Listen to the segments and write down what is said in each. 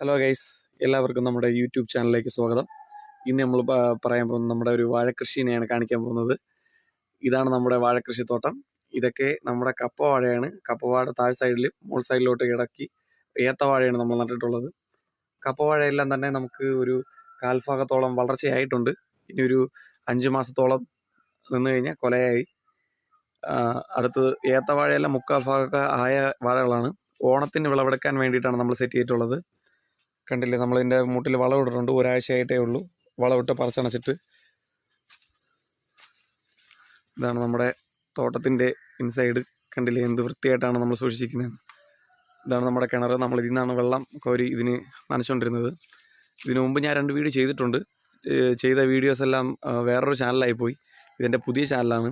Hello guys എല്ലാവർക്കും നമ്മുടെ YouTube ചാനലിലേക്ക് സ്വാഗതം. ഇന്ന് നമ്മൾ പറയാൻ പോകുന്നത് നമ്മുടെ ഒരു വാഴക്കൃഷിനെയാണ് കാണിക്കാൻ പോകുന്നത്. ഇതാണ് നമ്മുടെ വാഴക്കൃഷിത്തോട്ടം. ഇതൊക്കെ നമ്മുടെ കപ്പ വാഴയാണ്. കപ്പവാഴ താഴ് സൈഡിൽ മോൾ സൈഡിലോട്ട് ഇടക്കി ഏത്തവാഴയാണ് നമ്മൾ നട്ടിട്ടുള്ളത്. കപ്പവാഴയെല്ലാം തന്നെ നമുക്ക് ഒരു കാൽഭാഗത്തോളം വളർച്ചയായിട്ടുണ്ട്. ഇനി ഒരു അഞ്ച് മാസത്തോളം നിന്ന് കഴിഞ്ഞാൽ കൊലയായി. അടുത്ത് ഏത്തവാഴയെല്ലാം മുക്കാൽ ഭാഗമൊക്കെ ആയ വാഴകളാണ്. ഓണത്തിന് വിളവെടുക്കാൻ വേണ്ടിയിട്ടാണ് നമ്മൾ സെറ്റ് ചെയ്തിട്ടുള്ളത്. കണ്ടില്ലേ നമ്മളിതിന്റെ മൂട്ടിൽ വളം ഇട്ടിട്ടുണ്ട് ഒരാഴ്ചയായിട്ടേ ഉള്ളൂ. വളമിട്ട് പറിച്ചണച്ചിട്ട്. ഇതാണ് നമ്മുടെ തോട്ടത്തിന്റെ ഇൻസൈഡ്. കണ്ടില്ലേ എന്ത് വൃത്തിയായിട്ടാണ് നമ്മൾ സൂക്ഷിച്ചിരിക്കുന്നത്. ഇതാണ് നമ്മുടെ കിണർ. നമ്മൾ ഇതിൽ നിന്നാണ് വെള്ളം കോരി ഇതിന് നനച്ചുകൊണ്ടിരുന്നത്. ഇതിനു മുമ്പ് ഞാൻ രണ്ട് വീഡിയോ ചെയ്തിട്ടുണ്ട്. ചെയ്ത വീഡിയോസ് എല്ലാം വേറൊരു ചാനലായി പോയി. ഇതെന്റെ പുതിയ ചാനലാണ്.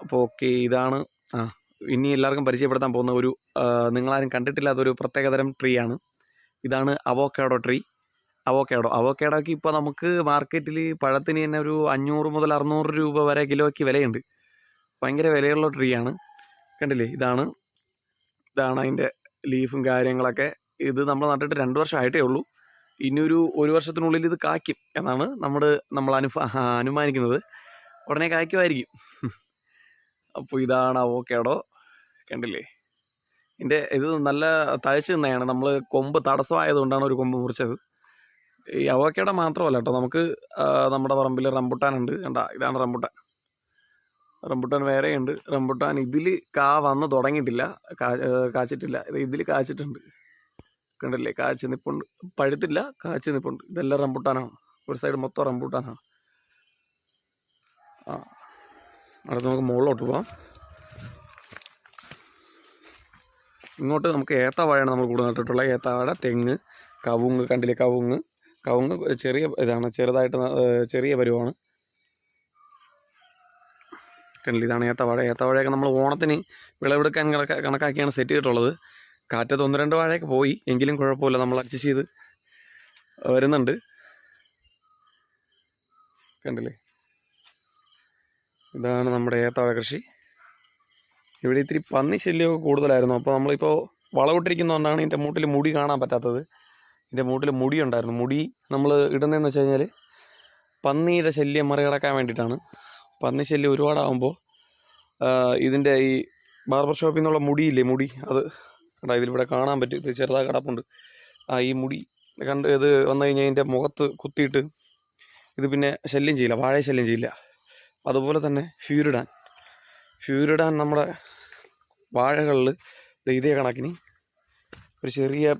അപ്പോൾ ഓക്കെ ഇതാണ് ആ ഇനി എല്ലാവർക്കും പരിചയപ്പെടുത്താൻ പോകുന്ന ഒരു നിങ്ങളാരും കണ്ടിട്ടില്ലാത്ത ഒരു പ്രത്യേകതരം ട്രീ ആണ്. ഇതാണ് അവോക്കാഡോ ട്രീ അവോക്കാഡോ അവോക്കാഡോക്ക് ഇപ്പോൾ നമുക്ക് മാർക്കറ്റിൽ പഴത്തിന് തന്നെ ഒരു അഞ്ഞൂറ് മുതൽ അറുന്നൂറ് രൂപ വരെ കിലോയ്ക്ക് വിലയുണ്ട്. ഭയങ്കര വിലയുള്ള ആണ്. കണ്ടില്ലേ? ഇതാണ്. ഇതാണ് അതിന്റെ ലീഫും കാര്യങ്ങളൊക്കെ. ഇത് നമ്മൾ നട്ടിട്ട് രണ്ട് വർഷമായിട്ടേ ഉള്ളൂ. ഇനിയൊരു ഒരു വർഷത്തിനുള്ളിൽ ഇത് കായ്ക്കും എന്നാണ് നമ്മൾ നമ്മൾ അനുഭ അനുമാനിക്കുന്നത്. ഉടനെ കായ്ക്കുമായിരിക്കും. അപ്പോൾ ഇതാണ് അവോക്കാഡോ കണ്ടില്ലേ? ഇതിന്റെ ഇത് നല്ല തഴച്ച് നിന്നതാണ്. നമ്മൾ കൊമ്പ് തടസ്സമായതുകൊണ്ടാണ് ഒരു കൊമ്പ് മുറിച്ചത്. ഈ അവോക്കാഡോ മാത്രമല്ല കേട്ടോ. നമുക്ക് നമ്മുടെ പറമ്പിൽ റംബുട്ടാൻ ഉണ്ട്. കണ്ട ഇതാണ് റംബുട്ടാൻ. റംബുട്ടാൻ വേറെയുണ്ട്. റംബുട്ടാൻ ഇതിൽ കാ വന്ന് തുടങ്ങിയിട്ടില്ല. കാച്ചിട്ടില്ല. ഇത് ഇതിൽ കാച്ചിട്ടുണ്ട്. കണ്ടില്ലേ? കാച്ച് നിപ്പുണ്ട്. പഴുത്തില്ല കാച്ച് നിപ്പുണ്ട്. ഇതെല്ലാം റംബുട്ടാനാണ്. ഒരു സൈഡ് മൊത്തം റംബുട്ടാനാണ്. ആ. അടുത്ത് നമുക്ക് മുകളിലോട്ട് പോവാം. ഇങ്ങോട്ട് നമുക്ക് ഏത്തവാഴയാണ് നമ്മൾ കൂടുതൽ നട്ടിട്ടുള്ളത് ഏത്തവാഴ തെങ്ങ് കവുങ്ങ് കണ്ടില്ലേ കവുങ്ങ്? കവുങ്ങ് ചെറിയ ഇതാണ് ചെറുതായിട്ട് ചെറിയ പരുവാണ്. കണ്ടില്ല ഇതാണ് ഏത്തവാഴ. ഏത്തവാഴയൊക്കെ നമ്മൾ ഓണത്തിന് വിളവെടുക്കാൻ കണക്കാക്കിയാണ് സെറ്റ് ചെയ്തിട്ടുള്ളത്. കാറ്റത്ത് ഒന്ന് രണ്ട് വാഴയൊക്കെ പോയി എങ്കിലും കുഴപ്പമില്ല. നമ്മൾ അഡ്ജസ്റ്റ് ചെയ്ത് വരുന്നുണ്ട്. കണ്ടില്ലേ? ഇതാണ് നമ്മുടെ ഏത്തവാഴ കൃഷി. ഇവിടെ ഇത്തിരി പന്നി ശല്യമൊക്കെ കൂടുതലായിരുന്നു. അപ്പോൾ നമ്മളിപ്പോൾ വളവിട്ടിരിക്കുന്നതുകൊണ്ടാണ് ഇതിന്റെ മൂട്ടിൽ മുടി കാണാൻ പറ്റാത്തത്. ഇതിന്റെ മൂട്ടിൽ മുടി ഉണ്ടായിരുന്നു മുടി നമ്മൾ ഇടുന്നതെന്ന് വെച്ച് കഴിഞ്ഞാൽ പന്നിയുടെ ശല്യം മറികടക്കാൻ വേണ്ടിയിട്ടാണ്. പന്നി ശല്യം ഒരുപാടാകുമ്പോൾ ഇതിന്റെ ഈ ബാർബർ ഷോപ്പിൽ നിന്നുള്ള മുടിയില്ലേ മുടി അത് കണ്ടാ ഇതിലിവിടെ കാണാൻ പറ്റും. ഇത് ചെറുതായി കിടപ്പുണ്ട്. ആ ഈ മുടി കണ്ട് ഇത് വന്നു കഴിഞ്ഞാൽ ഇതിന്റെ മുഖത്ത് കുത്തിയിട്ട് ഇത് പിന്നെ ശല്യം ചെയ്യില്ല വാഴ ശല്യം ചെയ്യില്ല. അതുപോലെ തന്നെ ഫ്യൂരിഡാൻ. ഫ്യൂരിഡാൻ നമ്മുടെ വാഴകളിൽ ഇതേ കണക്കിന്. ഒരു ചെറിയ